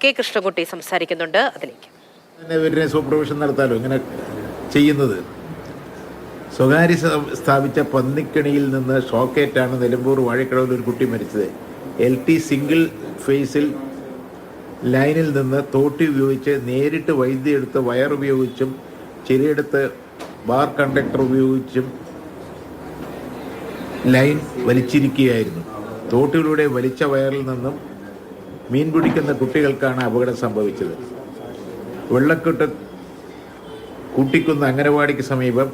K Krishnakutty സംസാരിക്കുന്നുണ്ട് അതിലേക്ക്. ഇവരുടെ സൂപ്പർവിഷൻ നടത്താലോ? ഇങ്ങനെ ചെയ്യുന്നത്. സ്വകാര്യ സ്ഥാപിച്ച പന്നിക്കണിയിൽ നിന്ന് ഷോക്കേറ്റാണ് നിലമ്പൂർ വാഴക്കടവിൽ ഒരു കുട്ടി മരിച്ചത്. എൽ ടി സിംഗിൾ ഫേസിൽ ലൈനിൽ നിന്ന് തോട്ടി ഉപയോഗിച്ച് നേരിട്ട് വൈദ്യുതി എടുത്ത് വയർ ഉപയോഗിച്ചും ചിലയിടത്ത് ബാർ കണ്ടക്ടർ ഉപയോഗിച്ചും ലൈൻ വലിച്ചിരിക്കുകയായിരുന്നു. തോട്ടിലൂടെ വലിച്ച വയറിൽ നിന്നും മീൻ പിടിക്കുന്ന കുട്ടികൾക്കാണ് അപകടം സംഭവിച്ചത്. വെള്ളക്കെട്ട് കൂട്ടിക്കുന്ന് അംഗനവാടിക്ക് സമീപം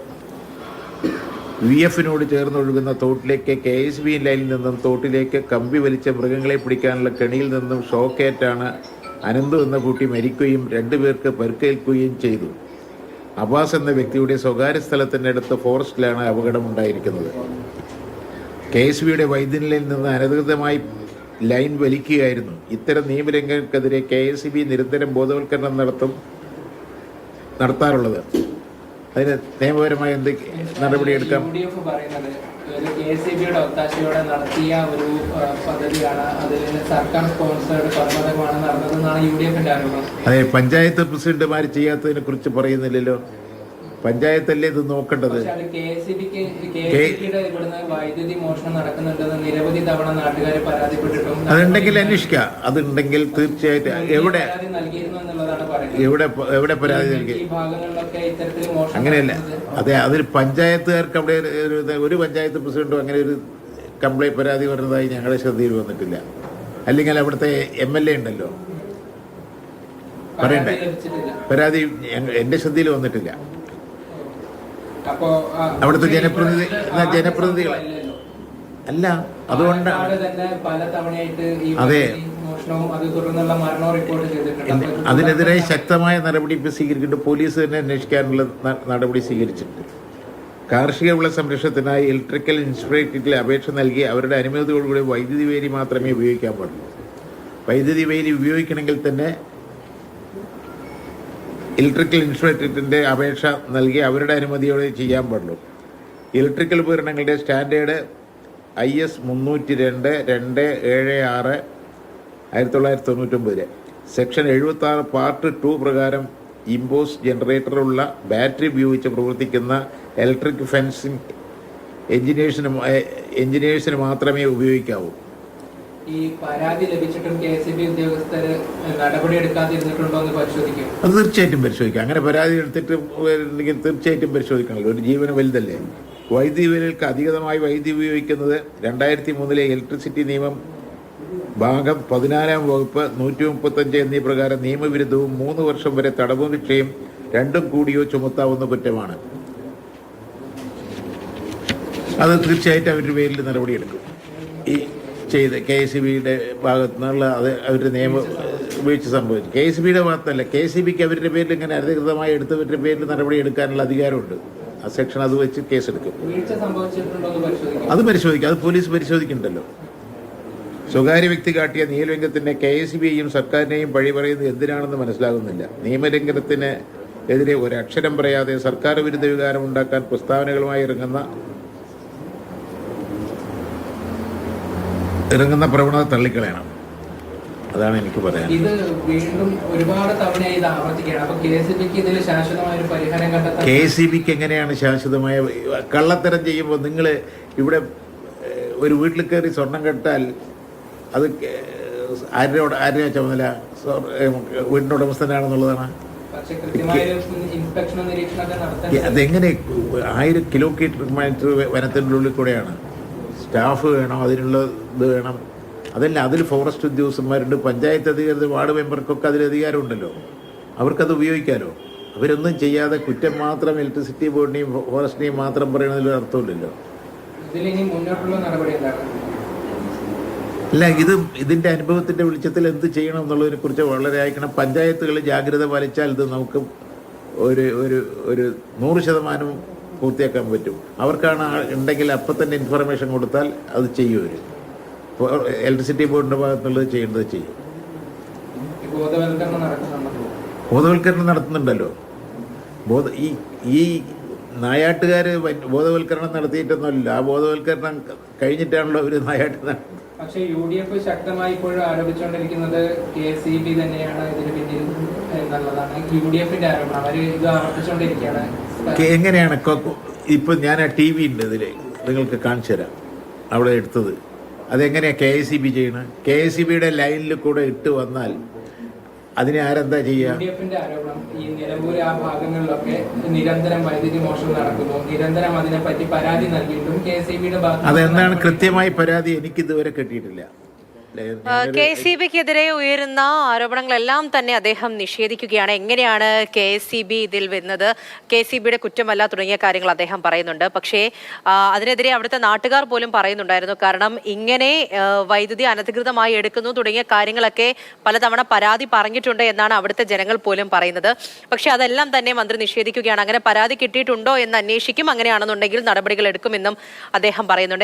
വി എഫിനോട് ചേർന്നൊഴുകുന്ന തോട്ടിലേക്ക് കെ എസ് ബി ലൈനിൽ നിന്നും തോട്ടിലേക്ക് കമ്പി വലിച്ച മൃഗങ്ങളെ പിടിക്കാനുള്ള കെണിയിൽ നിന്നും ഷോക്കേറ്റാണ് അനന്തു എന്ന കുട്ടി മരിക്കുകയും രണ്ടുപേർക്ക് പരിക്കേൽക്കുകയും ചെയ്തു. അബ്ബാസ് എന്ന വ്യക്തിയുടെ സ്വകാര്യ സ്ഥലത്തിന്റെ അടുത്ത് ഫോറസ്റ്റിലാണ് അപകടമുണ്ടായിരിക്കുന്നത് കെ എസ് ബിയുടെ വൈദ്യനിലയിൽ നിന്ന് അനധികൃതമായി ലൈൻ വലിക്കുകയായിരുന്നു. ഇത്തരം നിയമലംഘനങ്ങൾക്കെതിരെ കെ എസ് ബി നിരന്തരം ബോധവൽക്കരണം നടത്തും നടത്താറുള്ളത്. അതിന് നിയമപരമായ എന്ത് നടപടിയെടുക്കാം ഒത്താശയോടെ നടത്തിയ ഒരു പദ്ധതിയാണ്. അതിൽ സർക്കാർ സ്പോൺസേഡ് പർവതമാണ് നടന്നതെന്നാണ് യു ഡി എഫിന്റെ ആരോപണം. അതെ പഞ്ചായത്ത് പ്രസിഡന്റുമാർ ചെയ്യാത്തതിനെ കുറിച്ച് പറയുന്നില്ലല്ലോ. പഞ്ചായത്തല്ലേ ഇത് നോക്കേണ്ടത്? വൈദ്യുതി മോഷണം നടക്കുന്നുണ്ടെന്ന് നിരവധി തവണ നാട്ടുകാരെ പരാതിപ്പെട്ടിട്ടും അതുണ്ടെങ്കിൽ അന്വേഷിക്കാം അതുണ്ടെങ്കിൽ തീർച്ചയായിട്ടും എവിടെ എവിടെ എവിടെ പരാതി നൽകി? അങ്ങനെയല്ല. അതെ അതിൽ പഞ്ചായത്തുകാർക്ക് അവിടെ ഒരു പഞ്ചായത്ത് പ്രസിഡന്റും അങ്ങനെ ഒരു കംപ്ലൈന്റ് പരാതി വരുന്നതായി ഞങ്ങളുടെ ശ്രദ്ധയിൽ വന്നിട്ടില്ല. അല്ലെങ്കിൽ അവിടുത്തെ എം എൽ എ ഉണ്ടല്ലോ. പറയണ്ടേ? പരാതി എന്റെ ശ്രദ്ധയിൽ വന്നിട്ടില്ല. അപ്പോ അവിടുത്തെ ജനപ്രതിനിധി ജനപ്രതിനിധികളെ? അല്ല അതുകൊണ്ട് തന്നെ പല ഈ അതെ. അതിനെതിരെ ശക്തമായ നടപടി ഇപ്പം സ്വീകരിക്കുന്നുണ്ട്. പോലീസ് തന്നെ അന്വേഷിക്കാനുള്ള നടപടി സ്വീകരിച്ചിട്ടുണ്ട്. കാർഷിക വിള സംരക്ഷണത്തിനായി ഇലക്ട്രിക്കൽ ഇൻസ്പെക്ടറിൽ അപേക്ഷ നൽകി അവരുടെ അനുമതിയോടുകൂടി വൈദ്യുതി വേലി മാത്രമേ ഉപയോഗിക്കാൻ പാടുള്ളൂ. വൈദ്യുതി വേലി ഉപയോഗിക്കണമെങ്കിൽ തന്നെ ഇലക്ട്രിക്കൽ ഇൻസ്പെക്ടറേറ്റിന്റെ അപേക്ഷ നൽകി അവരുടെ അനുമതിയോടെ ചെയ്യാൻ പാടുള്ളൂ. ഇലക്ട്രിക്കൽ ഉപകരണങ്ങളുടെ സ്റ്റാൻഡേർഡ് ഐ എസ് മുന്നൂറ്റി രണ്ട് രണ്ട് ഏഴ് ആറ് ആയിരത്തി തൊള്ളായിരത്തി തൊണ്ണൂറ്റൊമ്പതിൽ സെക്ഷൻ എഴുപത്തി ആറ് പാർട്ട് ടു പ്രകാരം ഇമ്പോസ് ജനറേറ്ററുള്ള ബാറ്ററി ഉപയോഗിച്ച് പ്രവർത്തിക്കുന്ന ഇലക്ട്രിക് ഫെൻസിങ് എഞ്ചിനീയേഴ്സിന് എഞ്ചിനീയേഴ്സിന് മാത്രമേ ഉപയോഗിക്കാവൂ. അത് തീർച്ചയായിട്ടും പരിശോധിക്കാം. അങ്ങനെ പരാതി എടുത്തിട്ട് തീർച്ചയായിട്ടും പരിശോധിക്കണമല്ലോ ഒരു ജീവന വലുതല്ലേ? വൈദ്യുതി വിലക്ക് അധികമായി വൈദ്യുതി ഉപയോഗിക്കുന്നത് രണ്ടായിരത്തി മൂന്നിലെ ഇലക്ട്രിസിറ്റി നിയമം ഭാഗം പതിനാലാം വകുപ്പ് നൂറ്റി മുപ്പത്തഞ്ച് എന്നീ പ്രകാരം നിയമവിരുദ്ധവും മൂന്ന് വർഷം വരെ തടവും ശിക്ഷയും രണ്ടും കൂടിയോ ചുമത്താവുന്ന കുറ്റമാണ്. അത് തീർച്ചയായിട്ടും അവരുടെ പേരിൽ നടപടിയെടുക്കും. ഈ ചെയ്ത് കെ എസ് ബിയുടെ ഭാഗത്തു നിന്നുള്ള അത് അവരുടെ നിയമ വീഴ്ച സംഭവിച്ചു. കെ എസ് ബിയുടെ ഭാഗത്തല്ല. കെ എസ് ബിക്ക് അവരുടെ പേരിൽ ഇങ്ങനെ അനധികൃതമായി എടുത്തവരുടെ പേരിൽ നടപടി എടുക്കാനുള്ള അധികാരമുണ്ട്. ആ സെക്ഷൻ അത് വെച്ച് കേസെടുക്കും. അത് പരിശോധിക്കും. അത് പോലീസ് പരിശോധിക്കുന്നുണ്ടല്ലോ. സ്വകാര്യ വ്യക്തി കാട്ടിയ നിയമലംഘനത്തിന് കെ എസ് ബിയെയും സർക്കാരിനെയും പഴി പറയുന്നത് എന്തിനാണെന്ന് മനസ്സിലാകുന്നില്ല. നിയമലംഘനത്തിന് എതിരെ ഒരക്ഷരം പറയാതെ സർക്കാർ വിരുദ്ധ വികാരം ഉണ്ടാക്കാൻ പ്രസ്താവനകളുമായി ഇറങ്ങുന്ന ഇറങ്ങുന്ന പ്രവണത തള്ളിക്കളയണം. അതാണ് എനിക്ക് പറയാൻ ഇത് വീണ്ടും ഒരുപാട് തവണയായി ഇത് ആവർത്തിക്കുകയാണ്. കെ എസ് ബിക്ക് ഇതിൽ ശാശ്വതമായ ഒരു പരിഹാരം കണ്ടെത്താൻ കെ സി ബിക്ക് എങ്ങനെയാണ് ശാശ്വതമായ കള്ളത്തരം ചെയ്യുമ്പോൾ നിങ്ങൾ ഇവിടെ ഒരു വീട്ടിൽ കയറി സ്വർണം കെട്ടാൽ അത് ആരുടെ ആരുടെ ചുമതല? വീടിന്റെ ഉടമസ്ഥനാണെന്നുള്ളതാണ് അതെങ്ങനെ ആയിരം കിലോമീറ്റർ വനത്തിന്റെ ഉള്ളിൽ കൂടെയാണ്? സ്റ്റാഫ് വേണം അതിനുള്ള ഇത് വേണം. അതല്ല അതിൽ ഫോറസ്റ്റ് ഉദ്യോഗസ്ഥന്മാരുണ്ട്. പഞ്ചായത്ത് അധികൃതർ വാർഡ് മെമ്പർക്കൊക്കെ അതിൽ അധികാരമുണ്ടല്ലോ. അവർക്കത് ഉപയോഗിക്കാമല്ലോ അവരൊന്നും ചെയ്യാതെ കുറ്റം മാത്രം ഇലക്ട്രിസിറ്റി ബോർഡിനെയും ഫോറസ്റ്റിനെയും മാത്രം പറയുന്നതിൽ അർത്ഥമില്ലല്ലോ. അല്ല ഇത് ഇതിന്റെ അനുഭവത്തിന്റെ വെളിച്ചത്തിൽ എന്ത് ചെയ്യണം എന്നുള്ളതിനെ കുറിച്ച് വളരെ അയക്കണം പഞ്ചായത്തുകൾ ജാഗ്രത പാലിച്ചാൽ ഇത് നമുക്ക് ഒരു ഒരു ഒരു നൂറ് ശതമാനം പൂർത്തിയാക്കാൻ പറ്റും. അവർക്കാണ് ഉണ്ടെങ്കിൽ അപ്പം തന്നെ ഇൻഫർമേഷൻ കൊടുത്താൽ അത് ചെയ്യും അവർ ഇലക്ട്രിസിറ്റി ബോർഡിന്റെ ഭാഗത്തുള്ളത് ചെയ്യേണ്ടത് ചെയ്യും. ബോധവൽക്കരണം നടത്തുന്നുണ്ടല്ലോ. ബോധ ഈ ഈ നായാട്ടുകാർ ബോധവൽക്കരണം നടത്തിയിട്ടൊന്നുമല്ല. ആ ബോധവൽക്കരണം കഴിഞ്ഞിട്ടാണല്ലോ അവർ നായാട്ട് നടത്തുന്നത് പക്ഷേ യു ഡി എഫ് ശക്തമായി ഇപ്പോഴും ആരോപിച്ചുകൊണ്ടിരിക്കുന്നത് കെ സി ബി തന്നെയാണ് ഇതിന് പിന്നിൽ എന്നുള്ളതാണ്. യു ഡി എഫിന്റെ ആരോപണം. അവർ ഇത് ആവർത്തിച്ചുകൊണ്ടിരിക്കുകയാണ്. എങ്ങനെയാണ് ഇപ്പൊ ഞാൻ ആ ടി വി ഉണ്ട് ഇതിൽ. നിങ്ങൾക്ക് കാണിച്ചു തരാം. അവിടെ എടുത്തത്. അതെങ്ങനെയാ കെ എസ് സി ബി ചെയ്യണത് കെ എസ് സി ബിയുടെ ലൈനിൽ കൂടെ ഇട്ട് വന്നാൽ അതിനെ ആരെന്താ ചെയ്യുക ഡി എഫിന്റെ ആരോപണം ഈ നിലമ്പൂർ ആ ഭാഗങ്ങളിലൊക്കെ നിരന്തരം വൈദ്യുതി മോഷണം നടക്കുന്നു. നിരന്തരം അതിനെപ്പറ്റി പരാതി നൽകിയിട്ടും കെ സി ബിയുടെ അതെന്താണ് കൃത്യമായി പരാതി? എനിക്ക് ഇതുവരെ കിട്ടിയിട്ടില്ല. കെ സി ബിക്കെതിരെ ഉയരുന്ന ആരോപണങ്ങളെല്ലാം തന്നെ അദ്ദേഹം നിഷേധിക്കുകയാണ്. എങ്ങനെയാണ് കെ എസ് സി ബി ഇതിൽ വരുന്നത്? കെ സി ബിയുടെ കുറ്റമല്ല തുടങ്ങിയ കാര്യങ്ങൾ അദ്ദേഹം പറയുന്നുണ്ട്. പക്ഷേ അതിനെതിരെ അവിടുത്തെ നാട്ടുകാർ പോലും പറയുന്നുണ്ടായിരുന്നു. കാരണം ഇങ്ങനെ വൈദ്യുതി അനധികൃതമായി എടുക്കുന്നു തുടങ്ങിയ കാര്യങ്ങളൊക്കെ പലതവണ പരാതി പറഞ്ഞിട്ടുണ്ട് എന്നാണ് അവിടുത്തെ ജനങ്ങൾ പോലും പറയുന്നത്. പക്ഷേ അതെല്ലാം തന്നെ മന്ത്രി നിഷേധിക്കുകയാണ്. അങ്ങനെ പരാതി കിട്ടിയിട്ടുണ്ടോ എന്ന് അന്വേഷിക്കും അങ്ങനെയാണെന്നുണ്ടെങ്കിൽ നടപടികൾ എടുക്കുമെന്നും അദ്ദേഹം പറയുന്നുണ്ട്.